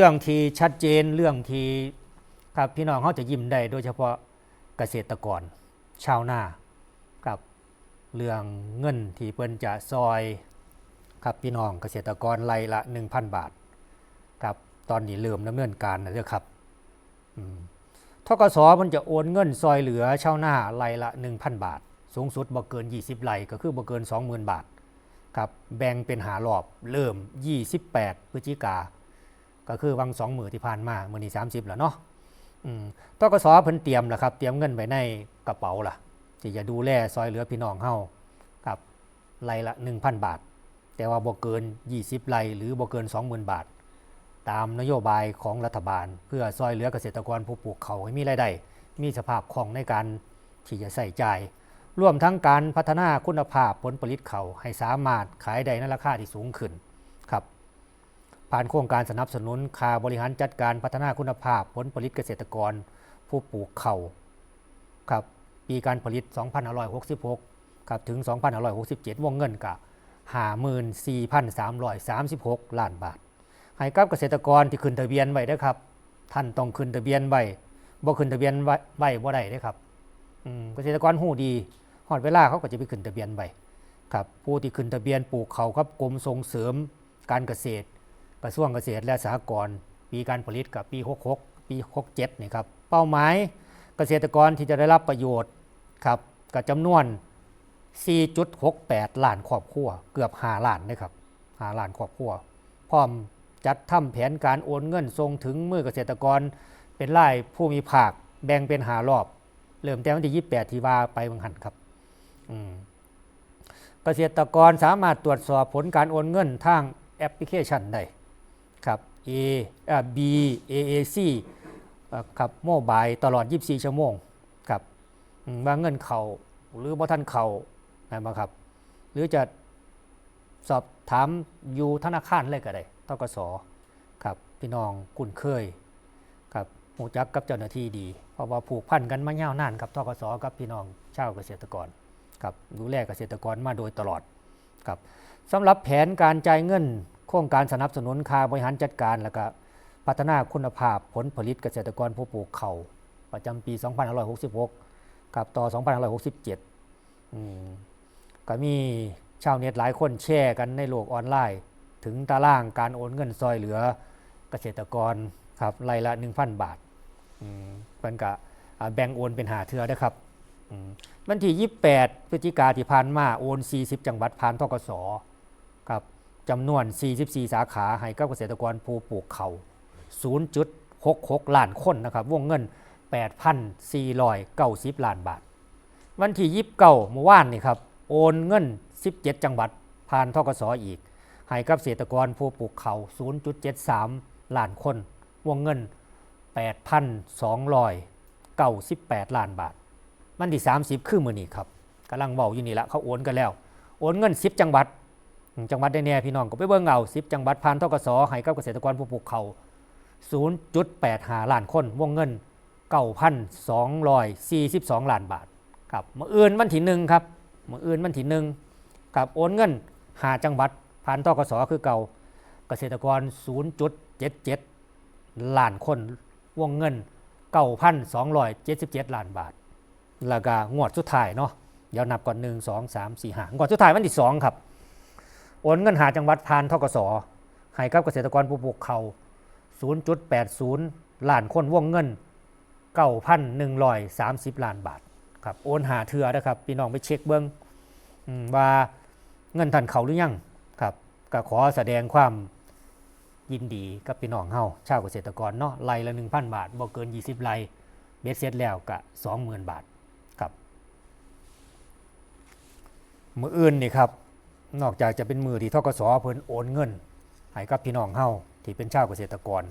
เรื่องที่ชัดเจนเรื่องที่ครับพี่น้องเขาจะยิ้มได้โดยเฉพาะเกษตรกร ชาวนากับเรื่องเงินที่เพิ่นจะซอยครับพี่น้องเกษตรกรไร่ละ 1,000 บาทครับตอนนี้เริ่มดำเนินการแล้วเด้อครับทกสมันจะโอนเงินซอยเหลือชาวนาไร่ละ 1,000 บาท สูงสุดบ่เกิน 20ไร่ก็คือบ่เกิน 20,000 บาทครับแบ่งเป็นหารอบเริ่ม 28พฤศจิกา ก็คือวังสองหมือที่ผ่านมามือนี้สามสิบแล้วเนาะอืมตกสเพิ่นเตรียมแล้วครับ เตรียมเงินไว้ในกระเป๋าล่ะที่จะดูแลซอยเหลือพี่น้องเฮากับไรละ 1,000 บาท แต่ว่าบ่เกิน 20ไรหรือบ่เกิน 20,000 บาท ตามนโยบายของรัฐบาล เพื่อซอยเหลือเกษตรกรผู้ปลูกเขาให้มีรายได้ มีสภาพคล่องในการที่จะใส่ใจายรวมทั้งการพัฒนาคุณภาพผลผลิตเขาให้สามารถขายได้ในราคาที่สูงขึ้น ผ่านโครงการสนับสนุนค่าบริหารจัดการพัฒนาคุณภาพผลผลิตเกษตรกร ผู้ปลูกเขาวครับปีการผลิต 2566ครับถึง 2567 วงเงินกับ54,336 ล้านบาท ให้กับเกษตรกรที่ขึ้นทะเบียนไว้ด้ครับ ท่านต้องขึ้นทะเบียนไว้บ่ขึ้นทะเบียนไว้บ่ได้ด้ครับเกษตรกรหู้ดีฮอดเวลาเขาก็จะไปขึ้นทะเบียนไว้ครับผู้ที่ขึ้นทะเบียนปลูกเขาครับกรมส่งเสริมการเกษตร กระทรวงเกษตรและสหกรณ์ปีการผลิตกับปี 66 ปี 67นี่ครับเป้าหมายเกษตรกรที่จะได้รับประโยชน์ครับกับจำนวน 4.68 ล้านครอบครัว เกือบ5ล้านนะครับ5ล้านครอบครัว พร้อมจัดทำแผนการโอนเงินส่งถึงมือเกษตรกรเป็นรายผู้มีภาคแบ่งเป็นหารอบ เริ่มแต่วันที่ 28 ที่ว่าไปบังหันครับเกษตรกรสามารถตรวจสอบผลการโอนเงินทางแอปพลิเคชันได้ ครับ A อ่า B AAC อ่าครับโมบายตลอด 24 ชั่วโมงครับว่าเงินเขาหรือบ่ท่านเขานะครับ หรือจะสอบถามอยู่ธนาคารเลยก็ได้ตกสครับพี่น้องคุ้นเคยครับหูจักกับเจ้าหน้าที่ดี เพราะว่าผูกพันกันมาเยาวนานครับตกสกับพี่น้องชาวเกษตรกรครับดูแลเกษตรกรมาโดยตลอดครับสำหรับแผนการจ่ายเงิน โครงการสนับสนุนค่าบริหารจัดการ แล้วก็พัฒนาคุณภาพผลผลิตเกษตรกรผู้ปลูกเขาวประจำปี 2566 กับต่อ 2567อืมก็มีชาวเน็ตหลายคนแชร์กันในโลกออนไลน์ ถึงตารางการโอนเงินซอยเหลือเกษตรกรครับรายละ 1,000 บาทมเพิ่นก็แบ่งโอนเป็นหาเทือนะครับมวันที่ 28 พฤศจิกาที่ผ่านมาโอน 40 จังหวัดผ่านทกสครับ จำนวน 44 สาขาให้กับเกษตรกรผู้ปลูกเขา0.66 ล้านคนนะครับ วงเงิน 8,490 ล้านบาท วันที่29เมื่อวานนี่ครับ โอนเงิน 17 จังหวัด ผ่านทกสอีก ให้กับเกษตรกรผู้ปลูกเขา0.73 ล้านคน วงเงิน 8,298 ล้านบาทมันที่ 30 คือมือนี้ครับกำลังเบาอยู่นี่ละเขาโอนกันแล้ว โอนเงิน 10 จังหวัด จังหวัดได้แน่พี่น้องก็ไปเบิ่งเอา10จังหวัดผ่านทกสให้กับเกษตรกรผู้ปลูกเขาว0.85ล้านคนวงเงิน 9,242ล้านบาทครับมื่ออื่นวันที่หนึ่งครับมื่ออื่นวันที่หนึ่งกับโอนเงินหาจังหวัดผ่านทกสคือเก่าเกษตรกร 0.77ล้านคนวงเงิน 9,277ล้านบาทแล้วก็งวดสุดท้ายเนาะเดี๋ยวนับก่อนหนึ่งสองสามสี่ห้างวดสุดท้ายวันที่สองครับ โอนเงินหาจังหวัดผ่านทกสให้กับเกษตรกรผู้ปลูกเขา0.80ล้านคนวงเงิน 9,130 ล้านบาทครับโอนหาเถื่อนะครับพี่น้องไปเช็คเบิ้งอืมว่าเงินทันเขาหรือยังครับก็ขอแสดงความยินดีกับพี่น้องเฮาชาวเกษตรกรเนาะไร่ละ 1,000 บาทบ่เกิน 20ไร่เบ็ดเสร็จแล้วก็20,000 บาทครับ มืออื่นนี่ครับ นอกจากจะเป็นมือที่ทกสเพิ่นโอนเงินให้กับพี่น้องเฮาที่เป็นชาวเกษตรกร